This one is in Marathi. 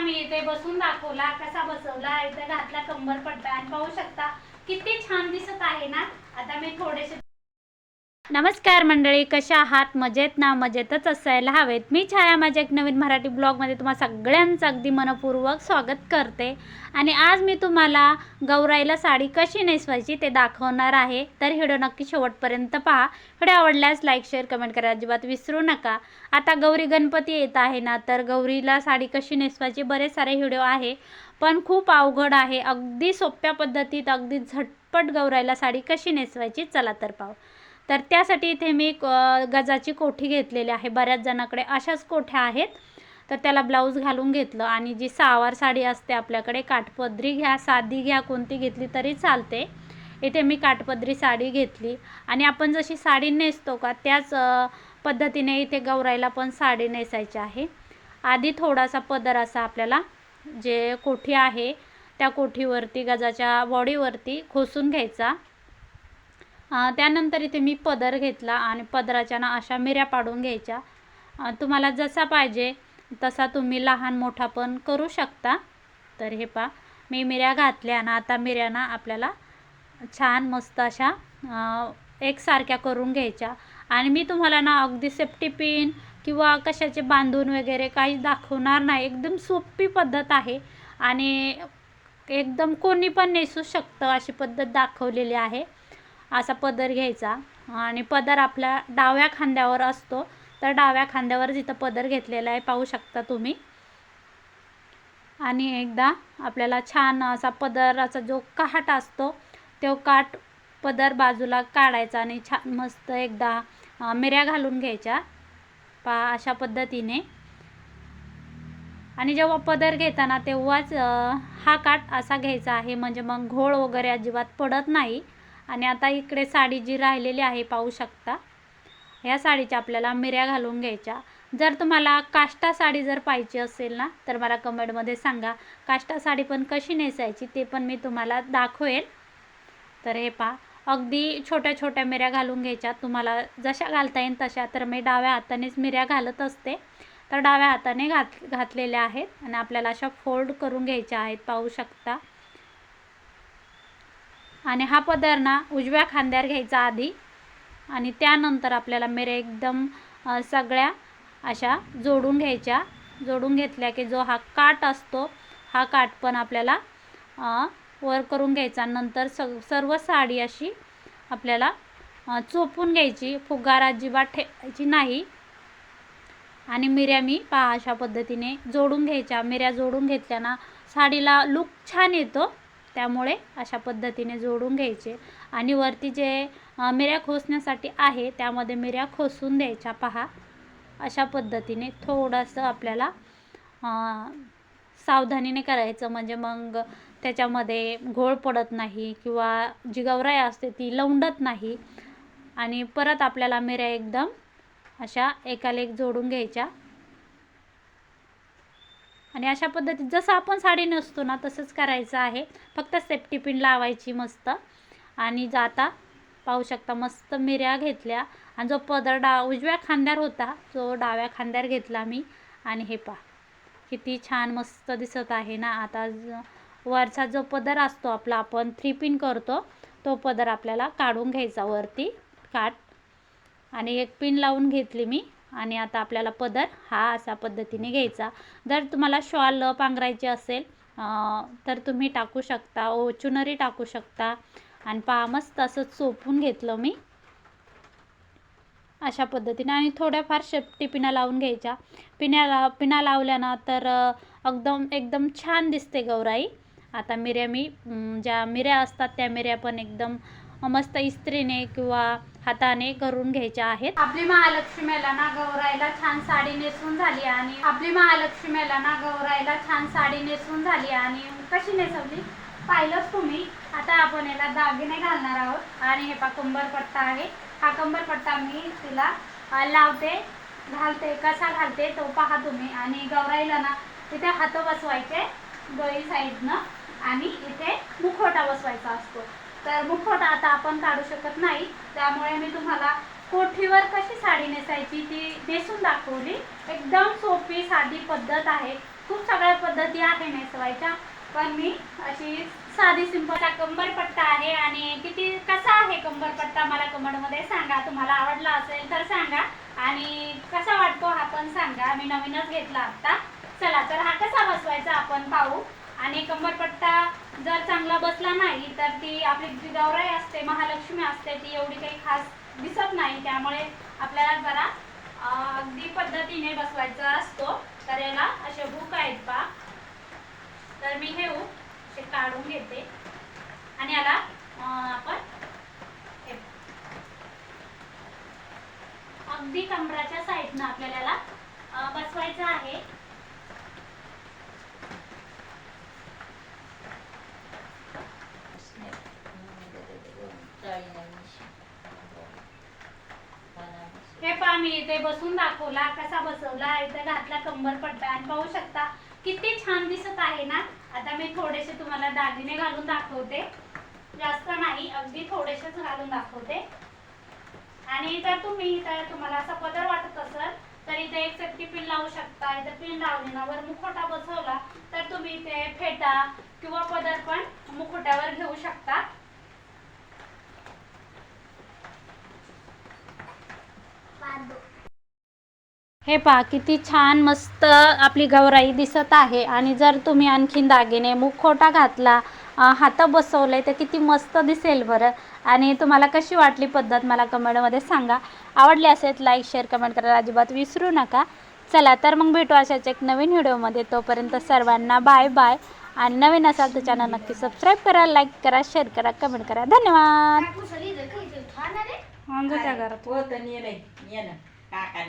मी इथे बसून दाखवला कसा बसवला इथे घातला कंबर पट्टा आणि पाहू शकता किती छान दिसत आहे ना? आता मी थोडेसे नमस्कार मंडळी कशा आहात? मजेत ना? मजेतच असायला हवेत. मी छाया माझ्या एक नवीन मराठी ब्लॉगमध्ये तुम्हा सगळ्यांचं अगदी मनपूर्वक स्वागत करते. आणि आज मी तुम्हाला गौराईला साडी कशी नेसवायची ते दाखवणार आहे. तर व्हिडिओ नक्की शेवटपर्यंत पहा. व्हिडिओ आवडल्यास लाईक शेअर कमेंट करा अजिबात विसरू नका. आता गौरी गणपती येत आहे ना तर गौरीला साडी कशी नेसवायची बरेच सारे व्हिडिओ आहे. पण खूप अवघड आहे. अगदी सोप्या पद्धतीत अगदी झटपट गौराईला साडी कशी नेसवायची? चला तर पाहू. तर त्यासाठी इथे मी गजाची कोठी घेतलेली आहे. बऱ्याच जणाकडे अशाच कोठ्या आहेत. तर त्याला ब्लाऊज घालून घेतलं आणि जी सावार साडी असते आपल्याकडे काठपदरी घ्या साधी घ्या कोणती घेतली तरी चालते. इथे मी काठपदरी साडी घेतली. आणि आपण जशी साडी नेसतो का त्याच पद्धतीने इथे गौरायला पण साडी नेसायची आहे. आधी थोडासा पदर असा आपल्याला जे कोठी आहे त्या कोठीवरती गजाच्या बॉडीवरती खोसून घ्यायचा. त्यानंतर इथे मी पदर घेतला आणि पदराच्या ना अशा मिऱ्या पाडून घ्यायच्या. तुम्हाला जसा पाहिजे तसा तुम्ही लहान मोठा पण करू शकता. तर हे पा मी मिऱ्या घातल्या ना आता मिऱ्या ना आपल्याला छान मस्त अशा एकसारख्या करून घ्यायच्या. आणि मी तुम्हाला ना अगदी सेफ्टी पिन किंवा कशाचे बांधून वगैरे काही दाखवणार नाही. एकदम सोपी पद्धत आहे आणि एकदम कोणी पण नेसू शकतं अशी पद्धत दाखवलेली आहे. असा पदर घ्यायचा. आणि पदर आपल्या डाव्या खांद्यावर असतो. तर डाव्या खांद्यावर जिथं पदर घेतलेला आहे पाहू शकता तुम्ही. आणि एकदा आपल्याला छान असा पदराचा जो काठ असतो तो काठ पदर बाजूला काढायचा आणि छान मस्त एकदा मिऱ्या घालून घ्यायच्या. पा अशा पद्धतीने. आणि जेव्हा पदर घेताना तेव्हाच हा काठ असा घ्यायचा आहे म्हणजे मग घोळ वगैरे अजिबात पडत नाही. आणि आता इकडे साडी जी राहिलेली आहे पाहू शकता. ह्या साडीच्या आपल्याला मिऱ्या घालून घ्यायच्या. जर तुम्हाला काष्टा साडी जर पाहिजे असेल ना तर मला कमेंटमध्ये सांगा. काष्टा साडी पण कशी नेसायची ते पण मी तुम्हाला दाखवेल. तर हे पहा अगदी छोट्या छोट्या मिऱ्या घालून घ्यायच्या. तुम्हाला जशा घालता येईल तशा. तर मी डाव्या हातानेच मिऱ्या घालत असते. तर डाव्या हाताने घात घातलेल्या आहेत आणि आपल्याला अशा फोल्ड करून घ्यायच्या आहेत पाहू शकता. आणि हा पदर ना उजव्या खांद्यावर घ्यायचा आधी आणि त्यानंतर आपल्याला मिऱ्या एकदम सगळ्या अशा जोडून घ्यायच्या. जोडून घेतल्या की जो हा काठ असतो हा काठ पण आपल्याला वर करून घ्यायचा. नंतर स सर्व साडी अशी आपल्याला चोपून घ्यायची. फुगार अजिबात ठेवायची नाही. आणि मिऱ्या मी पहा अशा पद्धतीने जोडून घ्यायच्या. मिऱ्या जोडून घेतल्या ना साडीला लुक छान येतो. त्यामुळे अशा पद्धतीने जोडून घ्यायचे. आणि वरती जे मिऱ्या खोसण्यासाठी आहे त्यामध्ये मिऱ्या खोसून द्यायच्या. पहा अशा पद्धतीने थोडंसं आपल्याला सावधानीने करायचं. म्हणजे मग त्याच्यामध्ये घोळ पडत नाही किंवा जी गवराई असते ती लवंडत नाही. आणि परत आपल्याला मिऱ्या एकदम अशा एकाला एक जोडून घ्यायच्या. आणि अशा पद्धतीत जसं आपण साडी नेसतो ना तसंच करायचं आहे. फक्त सेफ्टी पिन लावायची मस्त. आणि जाता पाहू शकता मस्त मिऱ्या घेतल्या. आणि जो पदर डा उजव्या खांद्यावर होता जो डाव्या खांद्यावर घेतला मी. आणि हे पहा किती छान मस्त दिसत आहे ना. आता वरचा जो पदर असतो आपला आपण थ्री पिन करतो तो पदर आपल्याला काढून घ्यायचा वरती काठ. आणि एक पिन लावून घेतली मी. आणि आता आपल्याला पदर हा अशा पद्धतीने घ्यायचा. जर तुम्हाला शॉल पांघरायचे असेल अं, तर तुम्ही टाकू शकता ओ चुनरी टाकू शकता. आणि पहा मस्त असं चोपून घेतलं मी. अशा पद्धतीने. आणि थोड्याफार शेपटी पिना लावून घ्यायच्या. पिण्या ला पिना लावल्यानं तर एकदम एकदम छान दिसते गौराई. आता मिऱ्या मी ज्या मिऱ्या असतात त्या मिऱ्या पण एकदम मस्त इस्त्रीने किंवा हाताने करून घ्यायच्या आहेत. आपली महालक्ष्मीला ना गौरायला छान साडी नेसून झाली आणि आपली महालक्ष्मीला ना गौरायला छान साडी नेसून झाली आणि कशी नेसवली? पाहिलंच तुम्ही. आता आपण याला दागिने घालणार आहोत आणि हे पा कंबरपट्टा आहे. हा कंबरपट्टा मी तिला लावते घालते कसा घालते तो पहा तुम्ही. आणि गौराईला ना तिथे हात बसवायचे दोन्ही साईडनं आणि इथे मुखवटा बसवायचा असतो. तर मुखवटा आता आपण काढू शकत नाही. त्यामुळे मी तुम्हाला कोठीवर कशी साडी नेसायची ती नेसून दाखवली. एकदम सोपी साधी पद्धत आहे. खूप सगळ्या पद्धती आहे नेसवायच्या. पण मी अशी साधी सिंपल कंबरपट्टा आहे आणि किती कसा आहे कंबरपट्टा मला कमेंटमध्ये सांगा. तुम्हाला आवडला असेल तर सांगा आणि कसा वाटतो हा पण सांगा. मी नवीनच घेतला आता. चला तर हा कसा बसवायचा आपण पाहू. आणि कंबरपट्टा जर चांगला बसला नाही तर ती आपली जी गौराई असते महालक्ष्मी असते ती एवढी काही खास दिसत नाही. त्यामुळे आपल्याला जरा अगदी पद्धतीने बसवायचा असतो. तर याला असे हुक आहेत पा. तर मी हे हुक असे काढून घेते. आणि याला आपण अगदी कमराच्या साईडनं आपल्याला बसवायचं आहे. मी इथे बसून दाखवला कसा बसवला इथे घातला कंबर पट्टा आणि पाहू शकता किती छान दिसत आहे ना? आता मी थोडेसे तुम्हाला दागिने घालून दाखवते. जास्त नाही अगदी थोडेसेच घालून दाखवते. आणि जर तुम्ही इथं तुम्हाला असा पदर वाटत असेल तर इथे एक सेफ्टी पिन लावू शकता. इथे पिन लावली ना वर मुखोटा बसवला तर तुम्ही इथे फेटा किंवा पदर पण मुखोट्यावर घेऊ शकता. हे पहा किती छान मस्त आपली गौराई दिसत आहे. आणि जर तुम्ही आणखीन दागिने मुखोटा घातला हात बसवले तर किती मस्त दिसेल बरं. आणि तुम्हाला कशी वाटली पद्धत मला कमेंटमध्ये सांगा. आवडली असेल लाईक शेअर कमेंट करायला अजिबात विसरू नका. चला तर मग भेटू अशाच एक नवीन व्हिडिओमध्ये. तोपर्यंत सर्वांना बाय बाय आणि नवीन असाल तर चॅनल नक्की सबस्क्राईब करा लाईक करा शेअर करा कमेंट करा. धन्यवाद. आमच्या त्या घरात. हो तर नेलंय ये ना काकाने